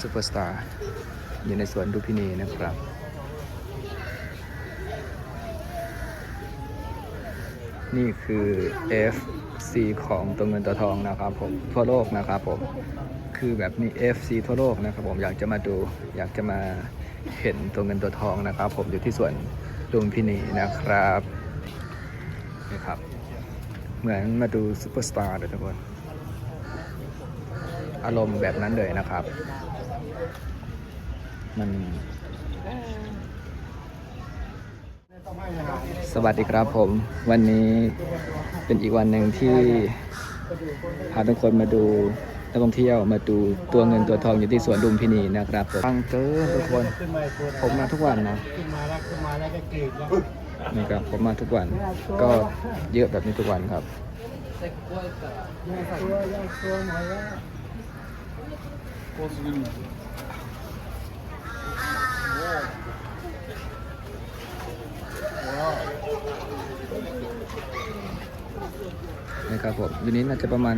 ซูเปอร์สตาร์อยู่ในสวนดุพินีนะครับ นี่คือ FC ของตัวเงินตัวทองนะครับผม ทั่วโลกนะครับผม คือแบบมี FC ทั่วโลกนะครับผม อยากจะมาดู อยากจะมาเห็นตัวเงินตัวทองนะครับผมอยู่ที่สวนลุมพินีนะครับนี่ครับ เหมือนมาดูซูเปอร์สตาร์เลยทุกคน อารมณ์แบบนั้นเลยนะครับ มันสวัสดีครับผม วันนี้เป็นอีกวันหนึ่งที่พาทุกคนมาดูนักท่องเที่ยวมาดูตัวเงินตัวทองอยู่ที่สวนลุมพินีนะครับผมฟังเจอทุกคนขึ้นมาอีกตัวผมมาทุกวันนะขึ้นมาแล้วขึ้นมาแล้วก็กรีดแล้วนี่ครับผมมาทุกวันก็เยอะแบบนี้ทุกวันครับแยกตัวแยกตัวหน่อยว่า นะ ครับผมอยู่นี้น่าจะประมาณ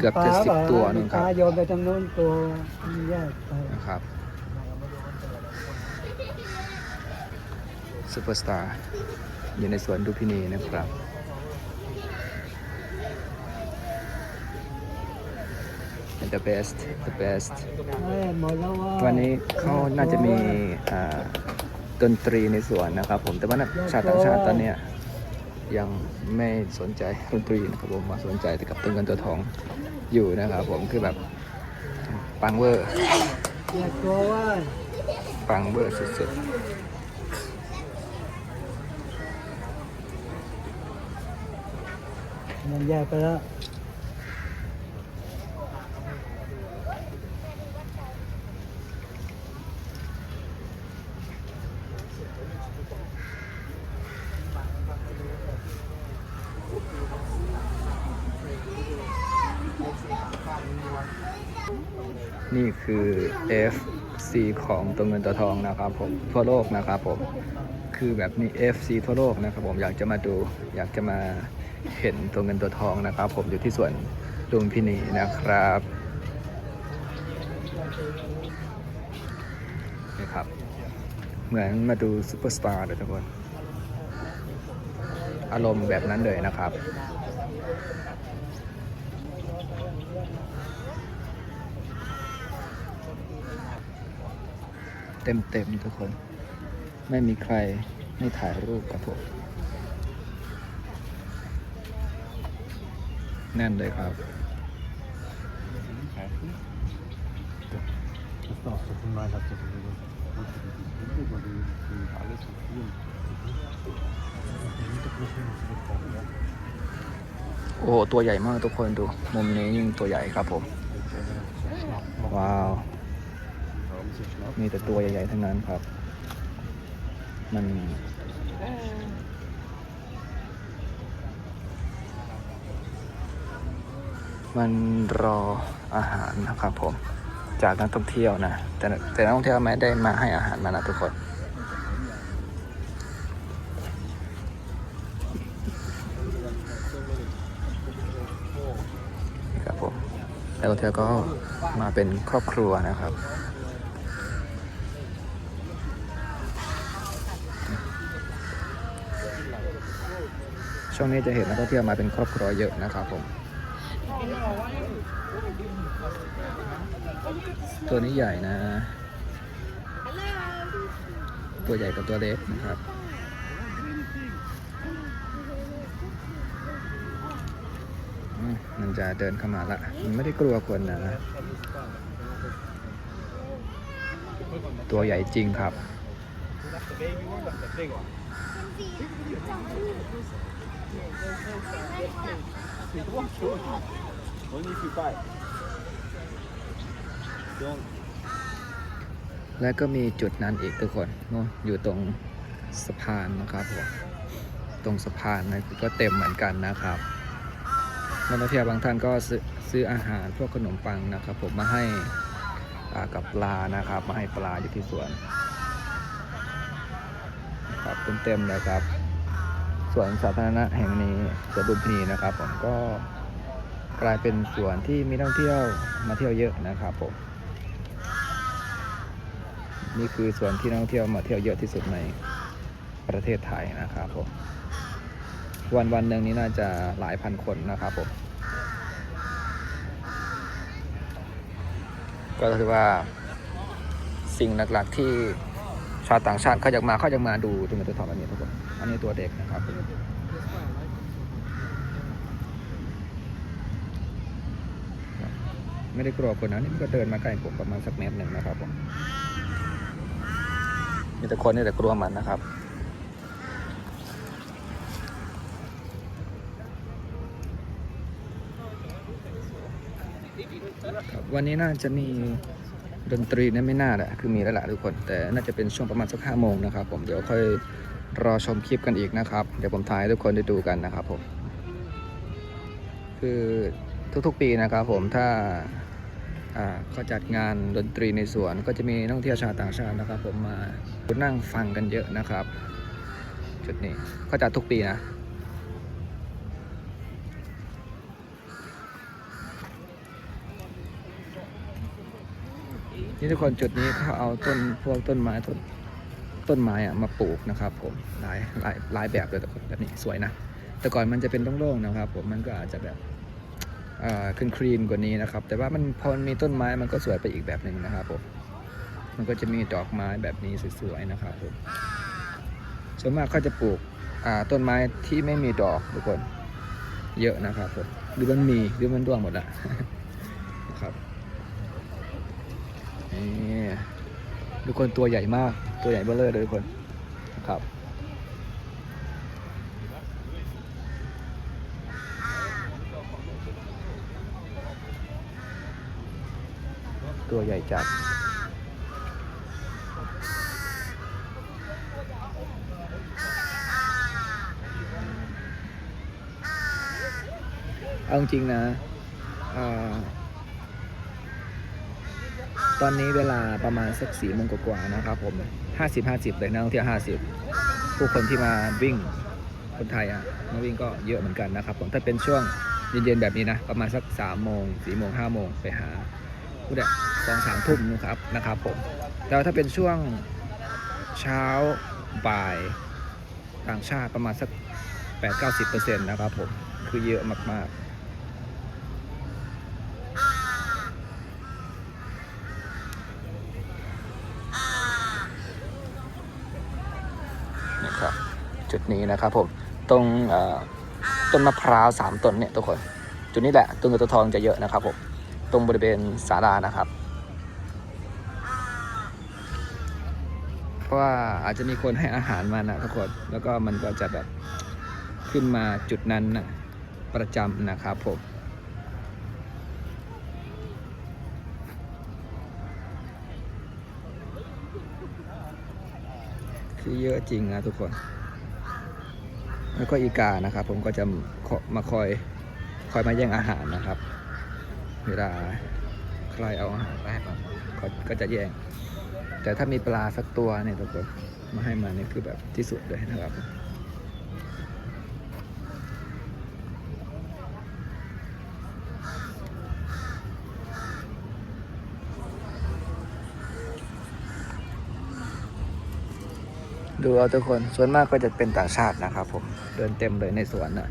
เกือบจะสิบตัวนึงครับปลาโยนไปทางโน้นตัวแยกไปนะครับซูเปอร์สตาร์อยู่ในสวนดุพินีนะครับ the best the best เอ้ยหมดแล้วว่าวันนี้เขาน่าจะมีอ่าดนตรีในสวนนะครับผมแต่ว่านักชาติต่างชาติตอนเนี้ย ยังไม่สนใจดนตรีนะครับผมมาสนใจแต่กับตัวเงินตัวทองอยู่นะครับผมคือแบบปังเวอร์ปังเวอร์สุดๆมันแยกไปแล้ว นี่คือ FC ของตัวเงินตัวทองนะครับผมทั่วโลกนะครับผมคือแบบมี FC ทั่วโลกนะครับผมอยากจะมาดูอยากจะมาเห็นตัวเงินตัวทองนะครับ ผมอยู่ที่สวนลุมพินีนะครับนี่ครับ เหมือนมาดูซูเปอร์สตาร์เลยทุกคน อารมณ์แบบนั้นเลยนะครับ เต็มๆทุกคน ไม่มีใครไม่ถ่ายรูปกับผมแน่นเลยครับโอ้ตัวใหญ่มากทุกคนดู มุมนี้ยิ่งตัวใหญ่ครับผม ว้าว มีแต่ตัวใหญ่ๆทั้งนั้นครับ มันมันรออาหารนะครับผมจากนักท่องเที่ยวนะ แต่แต่นักท่องเที่ยวไม่ได้มาให้อาหารมานะทุกคนนี่ครับผมแล้วเธอก็มาเป็นครอบครัวนะครับ ช่วงนี้จะเห็นนักท่องเที่ยวมาเป็นครอบครัวเยอะนะครับผม ตัวนี้ใหญ่นะ ตัวใหญ่กับตัวเล็กนะครับมันจะเดินเข้ามาละ มันไม่ได้กลัวคนนะ ตัวใหญ่จริงครับ และก็มีจุดนั้นอีกทุกคนโน่นอยู่ตรงสะพานนะครับผมตรงสะพานนะก็เต็มเหมือนกันนะครับนักท่องเที่ยวบางท่านก็ซื้ออาหารพวกขนมปังนะครับ ผมมาให้กับปลานะครับ มาให้ปลาอยู่ที่สวนครับเต็มๆเลยครับ วนสาธารณะแห่งนี้สวนดุมพินีนะครับ ผมก็กลายเป็นสวนที่มีนักท่องเที่ยวมาเที่ยวเยอะนะครับผมนี่คือสวนที่นักท่องเที่ยวมาเที่ยวเยอะที่สุดในประเทศไทยนะครับผมวันวันหนึ่งนี้น่าจะหลายพันคนนะครับผมก็ถือว่าสิ่งหลักๆที่ ชาวต่างชาติเขาอยากมาเขาอยากมาดูตัวเงินตัวทองอันนี้ทุกคนอันนี้ตัวเด็กนะครับไม่ได้กลัวคนนะนี่มันก็เดินมาใกล้ผมประมาณสักเมตรหนึ่งนะครับผมมีแต่คนนี่แต่กลัวมันนะครับครับวันนี้น่าจะมี ดนตรีนะไม่น่าแหละคือมีแล้วแหละทุกคน แต่น่าจะเป็นช่วงประมาณสักห้าโมงนะครับผมเดี๋ยวค่อยรอชมคลิปกันอีกนะครับ เดี๋ยวผมถ่ายให้ทุกคนได้ดูกันนะครับผม คือทุกๆปีนะครับผมถ้าอ่าเขาจัดงานดนตรีในสวนก็จะมีนักท่องเที่ยวชาวต่างชาตินะครับ ผมมานั่งฟังกันเยอะนะครับ จุดนี้เขาจัดทุกปีนะ นี่ทุกคนจุดนี้เขาเอาต้นพวกต้นไม้ต้นต้นไม้อะมาปลูกนะครับผมหลายหลายหลายแบบเลยทุกคนแบบนี้สวยนะ แต่ก่อนมันจะเป็นโล่งๆนะครับ ผมมันก็อาจจะแบบคลีนครีนกว่านี้นะครับ แต่ว่ามันพอมีต้นไม้มันก็สวยไปอีกแบบหนึ่งนะครับผมมันก็จะมีดอกไม้แบบนี้สวยๆนะครับผมส่วนมากเขาจะปลูกอ่าต้นไม้ที่ไม่มีดอกทุกคน เยอะนะครับผมหรือมันมีหรือมันร่วงหมดละ นะครับ นี่ทุกคนตัวใหญ่มาก ตัวใหญ่เบ้อเลยเลยทุกคนครับตัวใหญ่จัด เอาจริงนะอ่า ตอนนี้เวลาประมาณสักสี่โมงกว่าๆนะครับผมห้าสิบห้าสิบเลยนักท่องเที่ยวห้าสิบผู้คนที่มาวิ่งคนไทยอะมาวิ่งก็เยอะเหมือนกันนะครับผมถ้าเป็นช่วงเย็นๆแบบนี้นะประมาณสักสามโมงสี่โมงห้าโมงไปหาผู้ใดสองสามทุ่มนะครับนะครับผมแต่ถ้าเป็นช่วงเช้าบ่ายต่างชาติประมาณสักแปดเก้าสิบเปอร์เซ็นต์นะครับผม คือเยอะมาก ๆ นะครับ จุดนี้นะครับผมตรงต้นมะพร้าวสามต้นเนี่ยทุกคน จุดนี้แหละตัวเงินตัวทองจะเยอะนะครับผมตรงบริเวณศาลานะครับ เพราะว่าอาจจะมีคนให้อาหารมันนะทุกคนแล้วก็มันก็จะแบบขึ้นมาจุดนั้นนะประจำนะครับผมคือเยอะจริงนะทุกคน แล้วก็อีกานะครับ ผมก็จะมาคอยคอยมาแย่งอาหารนะครับ เวลาใครเอาอาหารไปให้มันก็ก็จะแย่ง แต่ถ้ามีปลาสักตัวเนี่ยทุกคนมาให้มันนี่คือแบบที่สุดเลยนะครับ ดูเอาทุกคนส่วนมากก็จะเป็นต่างชาตินะครับผมเดินเต็มเลยในสวนน่ะ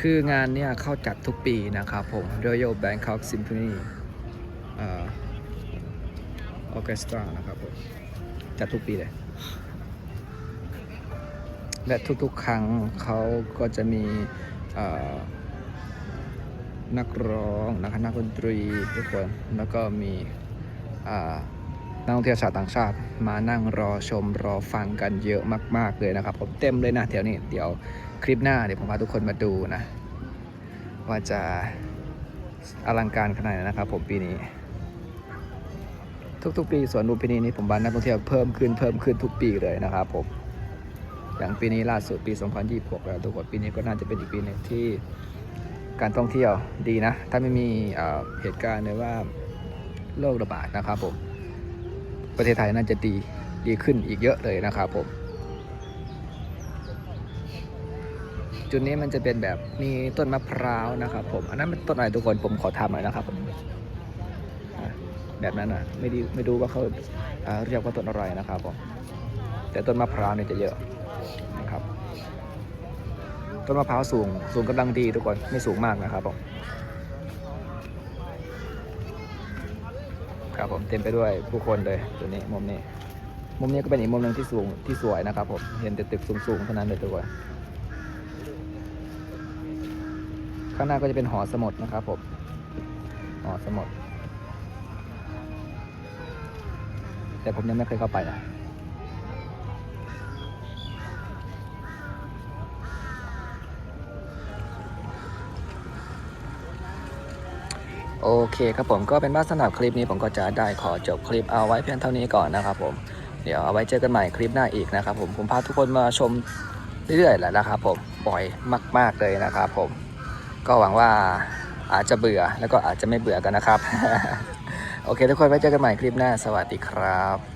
คืองานเนี่ยเข้าจัดทุกปีนะครับผม Royal Bangkok Symphony ออเคสตรานะครับผม จัดทุกปีเลย และทุกๆ ครั้งเขาก็จะมีนักร้องนะครับนักดนตรีทุกคนแล้วก็มีนักท่องเที่ยวชาวต่างชาติมานั่งรอชมรอฟังกันเยอะมาก ๆ เลยนะครับ ผมเต็มเลยนะแถวนี้เดี๋ยวคลิปหน้าเดี๋ยวผมพาทุกคนมาดูนะ ว่าจะอลังการขนาดไหนนะครับ ผมปีนี้ ทุกๆ ปีสวนลุมพินีนี้ผมว่านักท่องเที่ยวเพิ่มขึ้นเพิ่มขึ้นทุกปีเลยนะครับผม อย่างปีนี้ล่าสุดปี 2026 แล้วทุกคนปีนี้ก็น่าจะเป็นอีกปีหนึ่งที่การท่องเที่ยวดีนะ ถ้าไม่มีเเหตุการณ์เลยว่าโรคระบาดนะครับผม ประเทศไทยน่าจะดีดีขึ้นอีกเยอะเลยนะครับผม จุดนี้มันจะเป็นแบบมีต้นมะพร้าวนะครับผม อันนั้นเป็นต้นอะไรทุกคนผมขอทำหน่อยนะครับผมแบบนั้นอะไม่ดีไม่รู้ว่าเขาอ่าเรียกว่าต้นอะไรนะครับผมแต่ต้นมะพร้าวเนี่ยจะเยอะ นะครับต้นมะพร้าวสูง สูงกำลังดีทุกคน ไม่สูงมากนะครับผมครับผมเต็มไปด้วยผู้คนเลยตัวนี้มุมนี้ มุมนี้ก็เป็นอีกมุมหนึ่งที่สูงที่สวยนะครับผมเห็นแต่ตึกสูงๆเท่านั้นเลยทุกคนข้างหน้าก็จะเป็นหอสมุดนะครับผมหอสมุดแต่ผมยังไม่เคยเข้าไปนะ โอเคครับผมก็เป็นว่าสำหรับคลิปนี้ผมก็จะได้ขอจบคลิปเอาไว้เพียงเท่านี้ก่อนนะครับผมเดี๋ยวเอาไว้เจอกันใหม่คลิปหน้าอีกนะครับผมผมพาทุกคนมาชมเรื่อยๆแหละนะครับผมบ่อยมาก ๆเลยนะครับผมก็หวังว่าอาจจะเบื่อแล้วก็อาจจะไม่เบื่อกันนะครับ โอเค ทุกคนไว้เจอกันใหม่คลิปหน้า สวัสดีครับ